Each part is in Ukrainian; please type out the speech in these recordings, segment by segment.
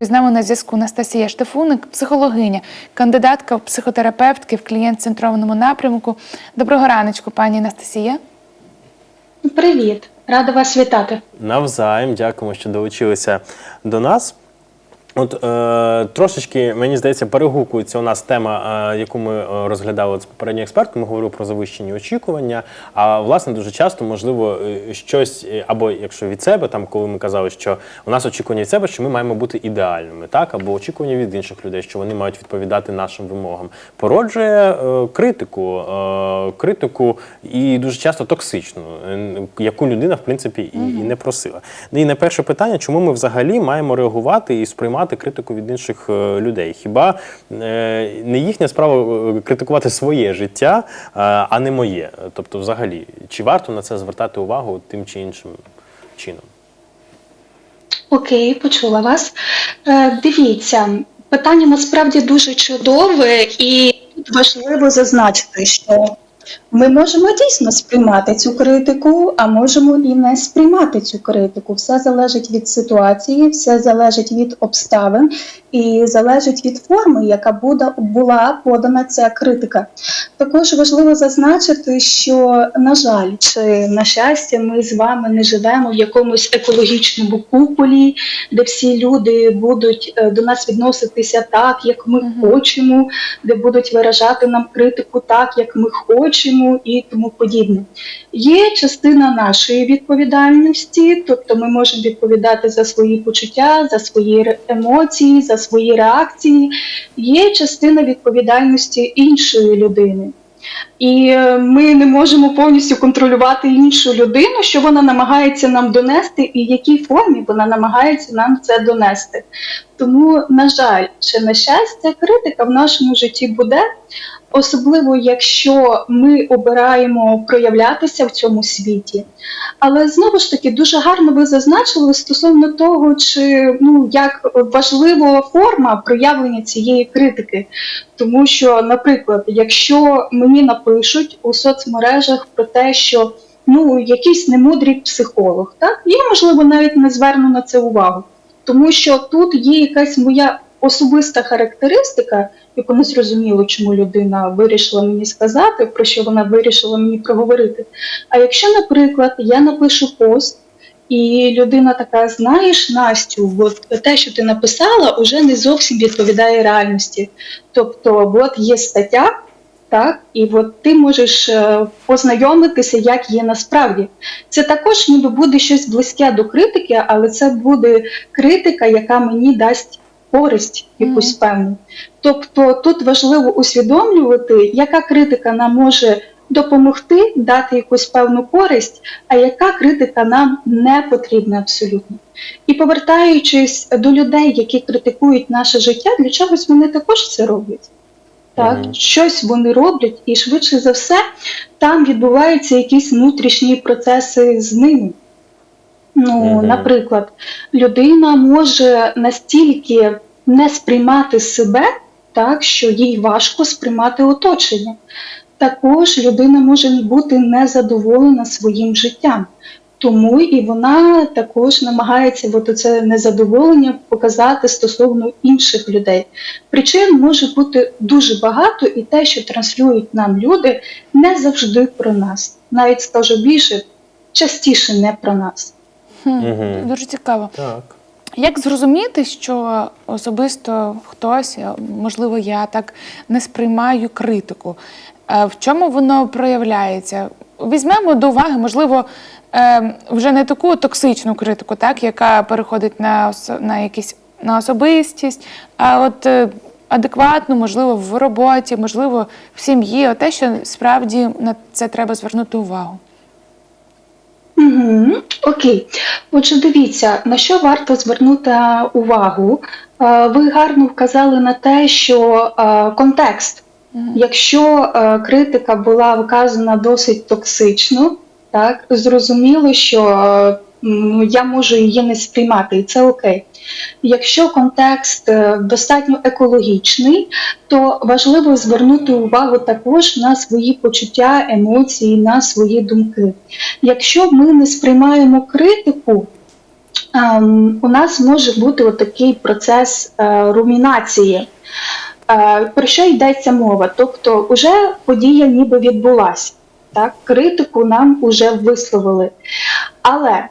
З нами на зв'язку Настасія Штефуник, психологиня, кандидатка в психотерапевтки в клієнт-центрованому напрямку. Доброго раночку, пані Анастасія. Привіт, рада вас вітати. Навзаєм, дякуємо, що долучилися до нас. От е, трошечки, мені здається, перегукується у нас тема, е, яку ми е, розглядали з попередньою експерткою. Ми говорили про завищені очікування. А власне дуже часто, можливо, е, щось, е, або якщо від себе, там коли ми казали, що у нас очікування від себе, що ми маємо бути ідеальними, так або очікування від інших людей, що вони мають відповідати нашим вимогам, породжує е, критику, е, критику і дуже часто токсичну, е, яку людина в принципі і, і не просила. Ну, І на перше питання, чому ми взагалі маємо реагувати і сприймати критику від інших е, людей? Хіба е, не їхня справа е, критикувати своє життя, а не моє? Тобто, взагалі, чи варто на це звертати увагу тим чи іншим чином? Окей, почула вас. Дивіться, питання насправді дуже чудове, і важливо зазначити, що ми можемо дійсно сприймати цю критику, а можемо і не сприймати цю критику. Все залежить від ситуації, все залежить від обставин і залежить від форми, яка буде, була подана ця критика. Також важливо зазначити, що, на жаль, чи на щастя, ми з вами не живемо в якомусь екологічному куполі, де всі люди будуть е, до нас відноситися так, як ми хочемо, де будуть виражати нам критику так, як ми хочемо, і тому подібне. Є частина нашої відповідальності, тобто ми можемо відповідати за свої почуття, за свої емоції, за свої реакції. Є частина відповідальності іншої людини. І е, ми не можемо повністю контролювати іншу людину, що вона намагається нам донести, і в якій формі вона намагається нам це донести. Тому, на жаль, чи на щастя, критика в нашому житті буде, особливо якщо ми обираємо проявлятися в цьому світі. Але знову ж таки дуже гарно ви зазначили стосовно того, чи ну як важлива форма проявлення цієї критики. Тому що, наприклад, якщо мені напишуть у соцмережах про те, що ну якийсь немудрий психолог, так я можливо навіть не зверну на це увагу, тому що тут є якась моя особиста характеристика, яку не зрозуміло, чому людина вирішила мені сказати, про що вона вирішила мені проговорити. А якщо, наприклад, я напишу пост. І людина така, знаєш, Настю, от те, що ти написала, уже не зовсім відповідає реальності. Тобто, от є стаття, так, і от ти можеш е, познайомитися, як є насправді. Це також ніби буде щось близьке до критики, але це буде критика, яка мені дасть користь якусь певну. Тобто тут важливо усвідомлювати, яка критика нам може допомогти дати якусь певну користь, а яка критика нам не потрібна абсолютно. І повертаючись до людей, які критикують наше життя, для чогось вони також це роблять. Так, щось вони роблять, і швидше за все там відбуваються якісь внутрішні процеси з ними. Ну, Мгм. наприклад, людина може настільки не сприймати себе, так, що їй важко сприймати оточення. Також людина може бути незадоволена своїм життям. Тому і вона також намагається от це незадоволення показати стосовно інших людей. Причин може бути дуже багато, і те, що транслюють нам люди, не завжди про нас. Навіть скажу більше, частіше не про нас. Мгм. Дуже цікаво. Так. Як зрозуміти, що особисто хтось, можливо, я так не сприймаю критику? Е, В чому воно проявляється? Візьмемо до уваги, можливо, е, вже не таку токсичну критику, так, яка переходить на, на якісь на особистість, а от е, адекватну, можливо, в роботі, можливо, в сім'ї, те, що справді на це треба звернути увагу. Угу, окей. Отже, дивіться, на що варто звернути увагу. Е, Ви гарно вказали на те, що е, контекст, якщо е, критика була вказана досить токсично, так зрозуміло, що я можу її не сприймати, і це окей. Якщо контекст е, достатньо екологічний, то важливо звернути увагу також на свої почуття, емоції, на свої думки. Якщо ми не сприймаємо критику ем, у нас може бути отакий процес е, румінації. Е, про що йдеться мова? Тобто, вже подія ніби відбулася, так? критику нам вже висловили. Але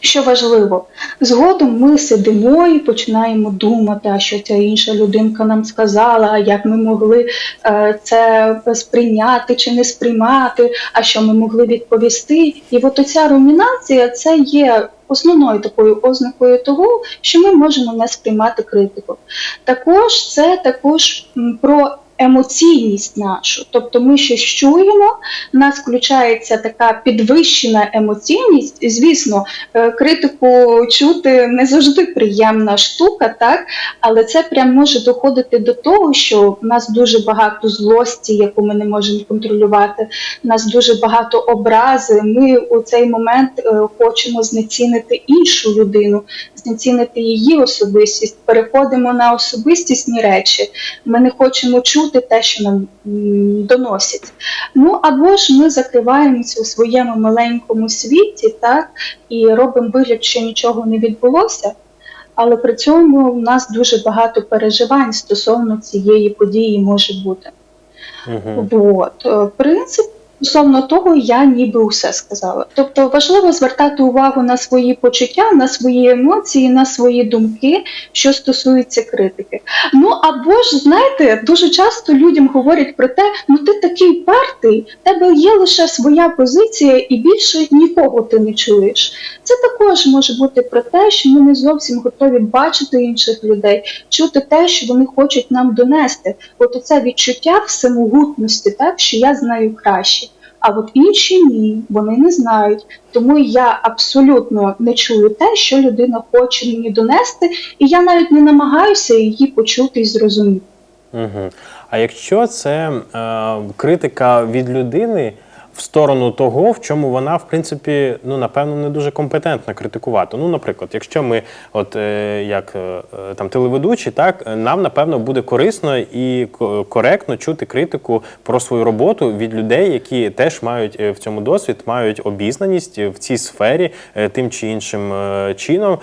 що важливо, згодом ми сидимо і починаємо думати, а що ця інша людинка нам сказала, як ми могли е, це сприйняти чи не сприймати, а що ми могли відповісти. І от оця румінація це є основною такою ознакою того, що ми можемо не сприймати критику. Також це також про емоційність нашу, тобто ми щось чуємо, в нас включається така підвищена емоційність. Звісно, е, критику чути не завжди приємна штука, так але це прям може доходити до того, що в нас дуже багато злості, яку ми не можемо контролювати. в нас дуже багато образи. Ми у цей момент е, хочемо знецінити іншу людину, знецінити її особистість. Переходимо на особистісні речі. Ми не хочемо чути те, що нам доносять. Ну або ж ми закриваємося у своєму маленькому світі, так і робимо вигляд, що нічого не відбулося. Але при цьому в нас дуже багато переживань стосовно цієї події може бути. Угу. Вот. е, В принципі, стосовно того, я ніби усе сказала. Тобто важливо звертати увагу на свої почуття, на свої емоції, на свої думки, що стосується критики. Ну або ж, знаєте, дуже часто людям говорять про те, ну ти такий партий, тебе є лише своя позиція і більше нікого ти не чуєш. Це також може бути про те, що ми не зовсім готові бачити інших людей, чути те, що вони хочуть нам донести. От оце відчуття всемогутності, так що я знаю краще. А от інші ні, вони не знають. Тому я абсолютно не чую те, що людина хоче мені донести, і я навіть не намагаюся її почути і зрозуміти. Угу. А якщо це е, критика від людини в сторону того, в чому вона, в принципі, ну напевно, не дуже компетентна критикувати. Ну, наприклад, якщо ми, от е, як е, е, там телеведучі, так нам напевно буде корисно і коректно чути критику про свою роботу від людей, які теж мають в цьому досвід, мають обізнаність в цій сфері тим чи іншим чином.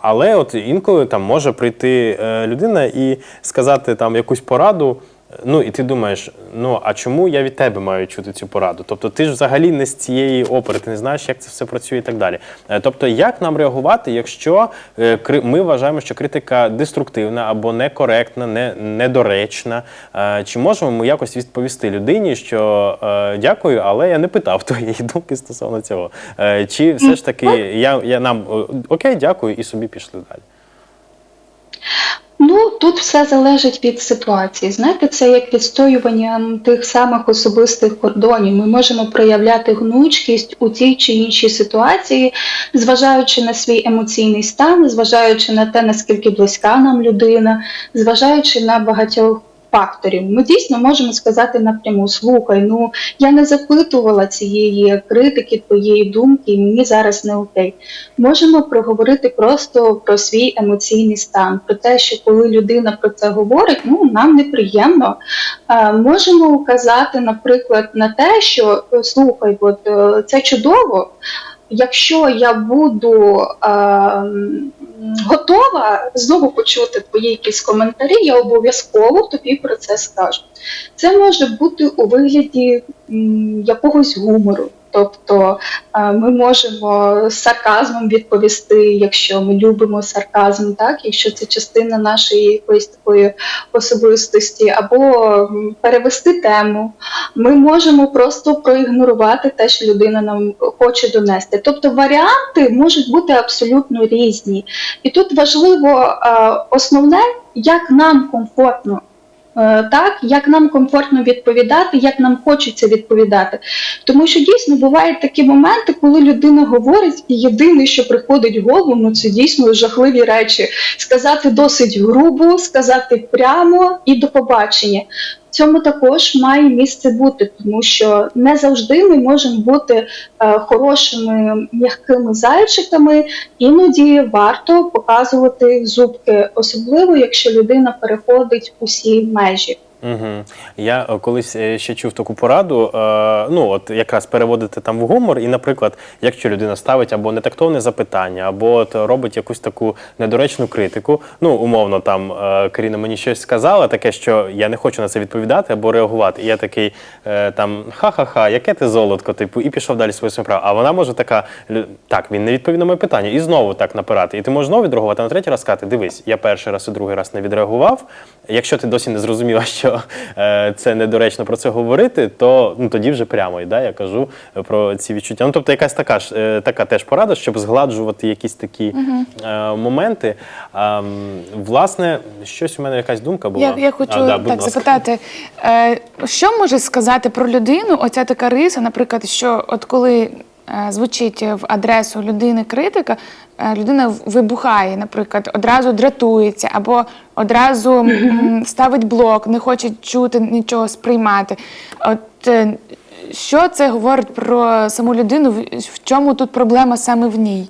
Але от інколи там може прийти людина і сказати там якусь пораду. Ну і ти думаєш, ну а чому я від тебе маю чути цю пораду? Тобто ти ж взагалі не з цієї опери, ти не знаєш, як це все працює і так далі. Е, Тобто, як нам реагувати, якщо е, ми вважаємо, що критика деструктивна або некоректна, не, недоречна? Е, Чи можемо ми якось відповісти людині, що дякую, але я не питав твоєї думки стосовно цього? Чи все ж таки я, я нам окей, дякую, і собі пішли далі? Ну тут все залежить від ситуації. Знаєте, це як відстоювання тих самих особистих кордонів. Ми можемо проявляти гнучкість у тій чи іншій ситуації, зважаючи на свій емоційний стан, зважаючи на те, наскільки близька нам людина, зважаючи на багатьох. Факторів ми дійсно можемо сказати напряму: слухай, ну я не запитувала цієї критики, твоєї думки, і мені зараз не окей. Можемо проговорити просто про свій емоційний стан, про те, що коли людина про це говорить, ну нам неприємно. Е, можемо указати, наприклад, на те, що е, слухай, от е, це чудово. Якщо я буду е, готова знову почути твої якісь коментарі, я обов'язково тобі про це скажу. Це може бути у вигляді якогось гумору. Тобто е, ми можемо з сарказмом відповісти, якщо ми любимо сарказм, так якщо це частина нашої якоїсь такої особистості, або перевести тему. Ми можемо просто проігнорувати те, що людина нам хоче донести. Тобто варіанти можуть бути абсолютно різні. І тут важливо е, основне, як нам комфортно. Е, Так, як нам комфортно відповідати, як нам хочеться відповідати. Тому що дійсно бувають такі моменти, коли людина говорить, і єдине, що приходить в голову, ну це дійсно жахливі речі. Сказати досить грубо, сказати прямо і до побачення. Цьому також має місце бути, тому що не завжди ми можемо бути е, хорошими м'якими зайчиками, іноді варто показувати зубки, особливо якщо людина переходить усі межі. Угу. Я е, колись е, ще чув таку пораду. Е, ну, от якраз переводити там в гумор, і, наприклад, якщо людина ставить або нетактовне запитання, або от робить якусь таку недоречну критику. Ну, умовно, там Каріна мені щось сказала, таке, що я не хочу на це відповідати або реагувати. І я такий там ха-ха-ха, яке ти золотко, типу, і пішов далі своє справу. А вона може така, так, він не відповів на моє питання, і знову так напирати. І ти можеш знову відреагувати, на третій раз сказати, дивись, я перший раз і другий раз не відреагував. Якщо ти досі не зрозуміла, що е, це недоречно про це говорити, то ну, тоді вже прямо і, да, я кажу е, про ці відчуття. Ну, тобто, якась така ж е, така теж порада, щоб згладжувати якісь такі е, моменти. М, власне, щось у мене якась думка була. Я, я хочу А, да, так ласка. запитати, е, що може сказати про людину оця така риса, наприклад, що от коли е, звучить в адресу людини критика, е, людина вибухає, наприклад, одразу дратується або одразу ставить блок, не хоче чути нічого сприймати. От е, що це говорить про саму людину? В чому тут проблема саме в ній?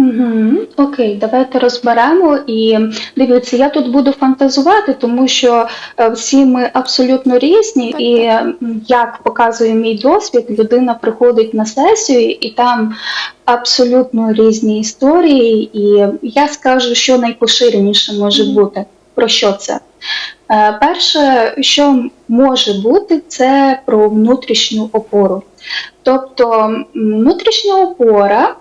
Угу. Окей, давайте розберемо. І дивіться, я тут буду фантазувати, тому що е, всі ми абсолютно різні, Так, і як показує мій досвід, людина приходить на сесію, і там абсолютно різні історії. І я скажу, що найпоширеніше може бути. Про що це? Е, Перше, що може бути, це про внутрішню опору. Тобто внутрішня опора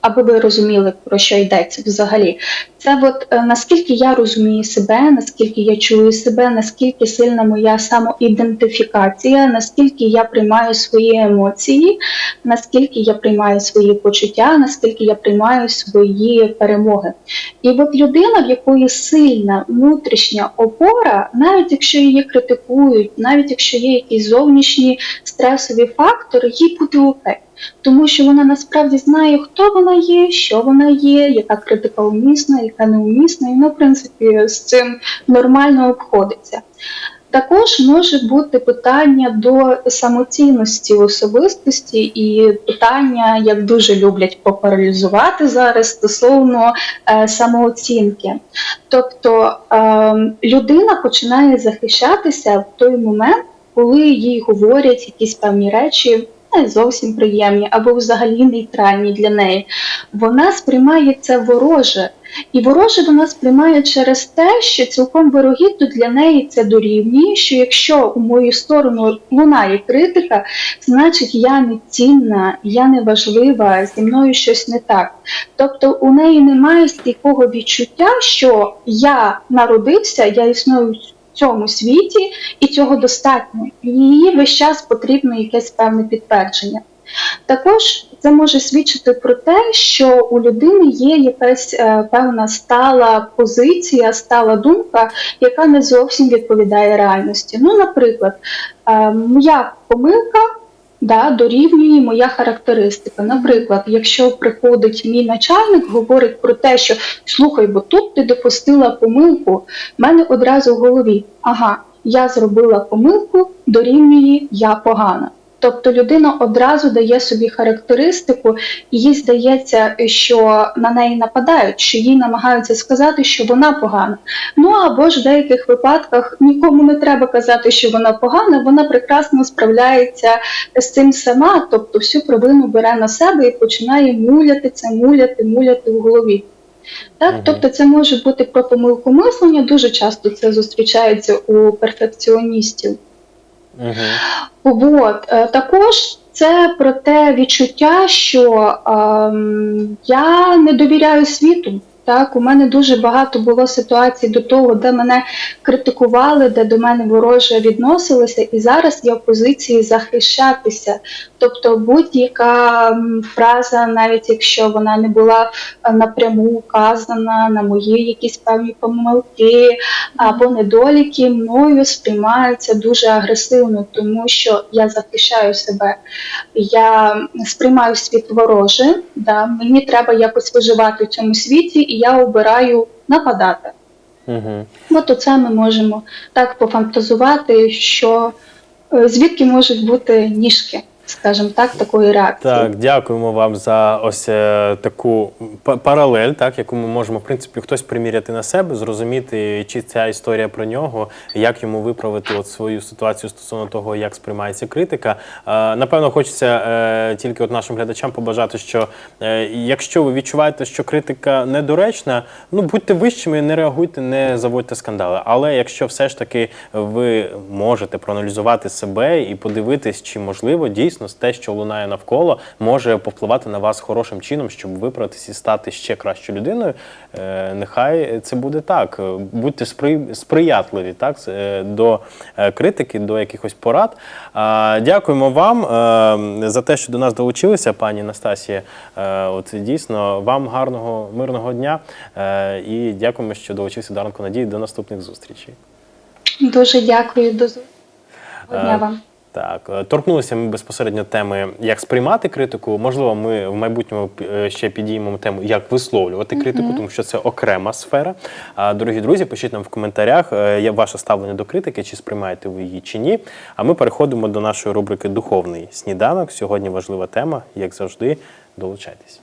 аби ви розуміли, про що йдеться взагалі. Це от е, наскільки я розумію себе, наскільки я чую себе, наскільки сильна моя самоідентифікація, наскільки я приймаю свої емоції, наскільки я приймаю свої почуття, наскільки я приймаю свої перемоги. І от людина, в якої сильна внутрішня опора, навіть якщо її критикують, навіть якщо є якісь зовнішні стресові фактори, їй буде окей тому що вона насправді знає, хто вона є, що вона є, яка критика умісна, яка неумісна, і вона, в принципі, з цим нормально обходиться. Також може бути питання до самоцінності особистості і питання, як дуже люблять попаралізувати зараз стосовно е, самооцінки. Тобто е, людина починає захищатися в той момент, коли їй говорять якісь певні речі не зовсім приємні або взагалі нейтральні для неї. Вона сприймає це вороже. І вороже вона сприймає через те, що цілком вирогідно для неї це дорівнює, що якщо у мою сторону лунає критика, значить я не цінна, я не важлива, зі мною щось не так. Тобто у неї немає стійкого відчуття, що я народився, я існую цьому світі, і цього достатньо. Її весь час потрібно якесь певне підтвердження. Також це може свідчити про те, що у людини є якась е, певна стала позиція, стала думка, яка не зовсім відповідає реальності. Ну, наприклад, е, моя помилка да, дорівнює моя характеристика. Наприклад, якщо приходить мій начальник, говорить про те, що слухай, бо тут ти допустила помилку, в мене одразу в голові, ага, я зробила помилку, дорівнює я погана. Тобто людина одразу дає собі характеристику, і їй здається, що на неї нападають, що їй намагаються сказати, що вона погана. Ну або ж в деяких випадках нікому не треба казати, що вона погана, вона прекрасно справляється з цим сама, тобто всю провину бере на себе і починає муляти це, муляти, муляти в голові. Так, Мгм. тобто це може бути про помилку мислення, дуже часто це зустрічається у перфекціоністів. Угу. От е, також це про те відчуття, що ем, я не довіряю світу. Так, у мене дуже багато було ситуацій до того, де мене критикували, де до мене вороже відносилися, і зараз я в позиції захищатися. Тобто будь-яка фраза, навіть якщо вона не була е, напряму указана на мої якісь певні помилки або недоліки, мною сприймаються дуже агресивно, тому що я захищаю себе, я сприймаю світ вороже, да, мені треба якось виживати в цьому світі, і я обираю нападати. Угу. От оце ми можемо так пофантазувати, що е, звідки можуть бути ніжки скажімо так, такої реакції. Так, дякуємо вам за ось е, таку паралель, так, яку ми можемо, в принципі, хтось приміряти на себе, зрозуміти, чи ця історія про нього, як йому виправити от свою ситуацію стосовно того, як сприймається критика. Е, напевно, хочеться е, тільки от нашим глядачам побажати, що якщо ви відчуваєте, що критика недоречна, ну будьте вищими, не реагуйте, не заводьте скандали. Але якщо все ж таки ви можете проаналізувати себе і подивитись, чи можливо дійсно те, що лунає навколо, може повпливати на вас хорошим чином, щоб виправитись і стати ще кращою людиною. е, Нехай це буде так. Будьте спри- сприятливі так, е, до е, критики, до якихось порад. Дякуємо вам е, за те, що до нас долучилися, пані Настасія. Е, От дійсно вам гарного мирного дня е, і дякуємо, що долучилися до ранку надії. До наступних зустрічей. Дуже дякую, до зустрічі. Дня вам. Так, е, торкнулися ми безпосередньо теми, як сприймати критику. Можливо, ми в майбутньому е, ще підіймемо тему, як висловлювати критику, тому що це окрема сфера. А дорогі друзі, пишіть нам в коментарях, е, ваше ставлення до критики, чи сприймаєте ви її чи ні. А ми переходимо до нашої рубрики Духовний сніданок. Сьогодні важлива тема, як завжди. Долучайтесь.